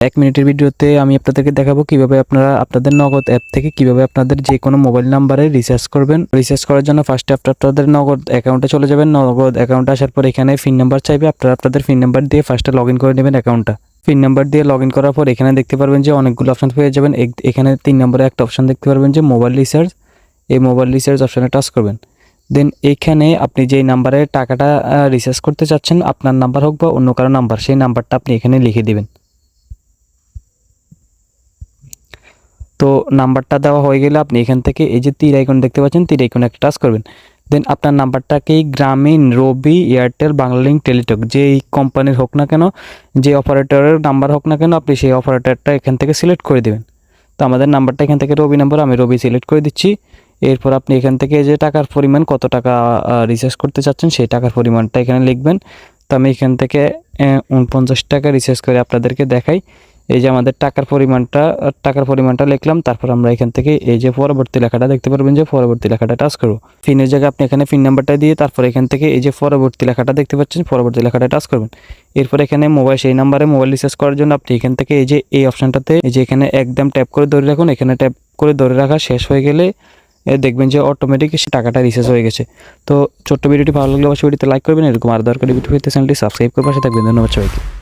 এক মিনিটের ভিডিওতে আমি আপনাদেরকে দেখাবো কীভাবে আপনারা আপনাদের নগদ অ্যাপ থেকে কীভাবে আপনাদের যে কোনো মোবাইল নাম্বারে রিচার্জ করবেন। রিচার্জ করার জন্য ফার্স্টে আপনার আপনাদের নগদ অ্যাকাউন্টে চলে যাবেন। নগদ অ্যাকাউন্টে আসার পর এখানে ফিন নাম্বার চাইবে। আপনারা আপনাদের ফিন নাম্বার দিয়ে ফার্স্টে লগ করে নেবেন অ্যাকাউন্টটা পিন নাম্বার দিয়ে লগ ইন করার পর এখানে দেখতে পারবেন যে অনেকগুলো অপশান পেয়ে যাবেন। এখানে তিন নম্বরে একটা অপশন দেখতে পারবেন যে মোবাইল রিচার্জ এই মোবাইল রিচার্জ অপশানে টাচ করবেন। দেন এখানে আপনি যেই নাম্বারে টাকাটা রিচার্জ করতে চাচ্ছেন, আপনার নাম্বার হোক বা অন্য কারও নাম্বার সেই নাম্বারটা আপনি এখানে লিখে দিবেন। তো নাম্বারটা দেওয়া হয়ে গেলে আপনি এখান থেকে এই যে তীর আইকন দেখতে পাচ্ছেন, তীর আইকনে একটা টাচ করবেন। দেন আপনার নাম্বারটাকেই গ্রামীণ রবি এয়ারটেল বাংলালিঙ্ক টেলিটক, যেই কোম্পানির হোক না কেন, যে অপারেটরের নাম্বার হোক না কেন, আপনি সেই অপারেটরটা এখান থেকে সিলেক্ট করে দেবেন। তো আমাদের নাম্বারটা এখান থেকে রবি নাম্বার আমি রবি সিলেক্ট করে দিচ্ছি। এরপর আপনি এখান থেকে যে টাকার পরিমাণ, কত টাকা রিচার্জ করতে চাচ্ছেন, সেই টাকার পরিমাণটা এখানে লিখবেন। তো আমি এখান থেকে উনপঞ্চাশ টাকা রিচার্জ করে আপনাদেরকে দেখাই। এই যে আমাদের টাকার পরিমাণটা টাকার পরিমাণটা লিখলাম, তারপর আমরা এখান থেকে এই যে পরবর্তী লেখাটা দেখতে পারবেন যে পরবর্তী লেখাটা টাচ করব পিনের জায়গায় আপনি এখানে পিন নাম্বারটা দিয়ে তারপর এখান থেকে এই যে পরবর্তী লেখাটা দেখতে পাচ্ছেন, পরবর্তী লেখাটা টাচ করবেন। এরপর এখানে মোবাইল সেই নাম্বারে মোবাইল রিচার্জ করার জন্য আপনি এখান থেকে এই যে এই অপশনটাতে এই যে এখানে একদম ট্যাপ করে ধরে রাখুন। এখানে ট্যাপ করে ধরে রাখা শেষ হয়ে গেলে দেখবেন যে অটোমেটিক সে টাকাটা রিচার্জ হয়ে গেছে। তো ছোট্ট ভিডিওটি ভালো লাগলে অবশ্যই ভিডিওতে লাইক করবেন। এরকম আর দরকারি ভিডিও চ্যানেলটি সাবস্ক্রাইব করে পাশে থাকবেন। ধন্যবাদ সবাইকে।